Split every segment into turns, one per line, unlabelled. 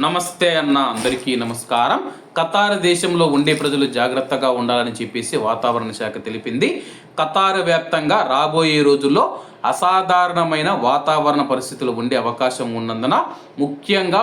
నమస్తే అన్న అందరికీ నమస్కారం. ఖతార్ దేశంలో ఉండే ప్రజలు జాగ్రత్తగా ఉండాలని చెప్పేసి వాతావరణ శాఖ తెలిపింది. ఖతార్ వ్యాప్తంగా రాబోయే రోజుల్లో అసాధారణమైన వాతావరణ పరిస్థితులు ఉండే అవకాశం ఉన్నందున ముఖ్యంగా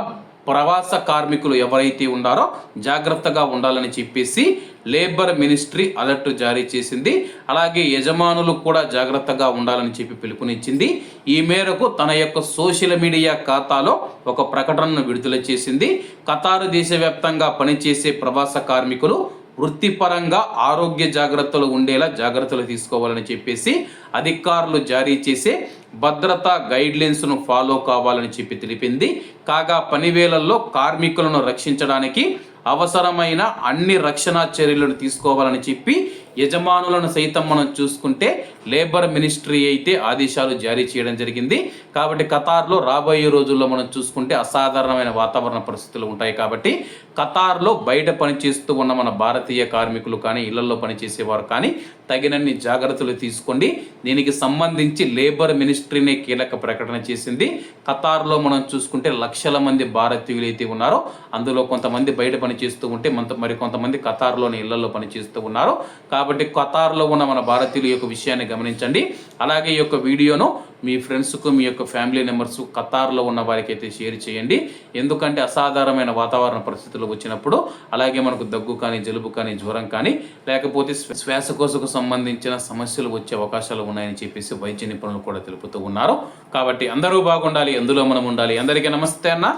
ప్రవాస కార్మికులు ఎవరైతే ఉన్నారో జాగ్రత్తగా ఉండాలని చెప్పేసి లేబర్ మినిస్ట్రీ అలర్ట్ జారీ చేసింది. అలాగే యజమానులు కూడా జాగ్రత్తగా ఉండాలని చెప్పి పిలుపునిచ్చింది. ఈ మేరకు తన యొక్క సోషల్ మీడియా ఖాతాలో ఒక ప్రకటనను విడుదల చేసింది. ఖతారు దేశవ్యాప్తంగా పనిచేసే ప్రవాస కార్మికులు వృత్తిపరంగా ఆరోగ్య జాగ్రత్తలు ఉండేలా జాగ్రత్తలు తీసుకోవాలని చెప్పేసి అధికారులు జారీ చేసే భద్రతా గైడ్లైన్స్ను ఫాలో కావాలని చెప్పి తెలిపింది. కాగా పనివేళల్లో కార్మికులను రక్షించడానికి అవసరమైన అన్ని రక్షణ చర్యలను తీసుకోవాలని చెప్పి యజమానులను సైతం మనం చూసుకుంటే లేబర్ మినిస్ట్రీ అయితే ఆదేశాలు జారీ చేయడం జరిగింది. కాబట్టి ఖతార్లో రాబోయే రోజుల్లో మనం చూసుకుంటే అసాధారణమైన వాతావరణ పరిస్థితులు ఉంటాయి కాబట్టి ఖతార్లో బయట పనిచేస్తూ ఉన్న మన భారతీయ కార్మికులు కానీ ఇళ్ళలో పనిచేసేవారు కానీ తగినన్ని జాగ్రత్తలు తీసుకోండి. దీనికి సంబంధించి లేబర్ మినిస్ట్రీనే కీలక ప్రకటన చేసింది. ఖతార్లో మనం చూసుకుంటే లక్షల మంది భారతీయులు అయితే ఉన్నారో. అందులో కొంతమంది బయట పనిచేస్తూ ఉంటే మరి కొంతమంది ఖతార్లోని ఇళ్ళలో పనిచేస్తూ ఉన్నారు. కాబట్టి కాబట్టి ఖతార్లో ఉన్న మన భారతీయుల యొక్క విషయాన్ని గమనించండి. అలాగే ఈ యొక్క వీడియోను మీ ఫ్రెండ్స్కు మీ యొక్క ఫ్యామిలీ మెంబర్స్ ఖతార్లో ఉన్న వారికి అయితే షేర్ చేయండి. ఎందుకంటే అసాధారణమైన వాతావరణ పరిస్థితులు వచ్చినప్పుడు అలాగే మనకు దగ్గు కానీ జలుబు కానీ జ్వరం కానీ లేకపోతే శ్వాసకోశకు సంబంధించిన సమస్యలు వచ్చే అవకాశాలు ఉన్నాయని చెప్పేసి వైద్య నిపుణులు కూడా తెలుపుతూ ఉన్నారు. కాబట్టి అందరూ బాగుండాలి అందులో మనం ఉండాలి. అందరికీ నమస్తే అన్న.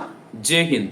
జై హింద్.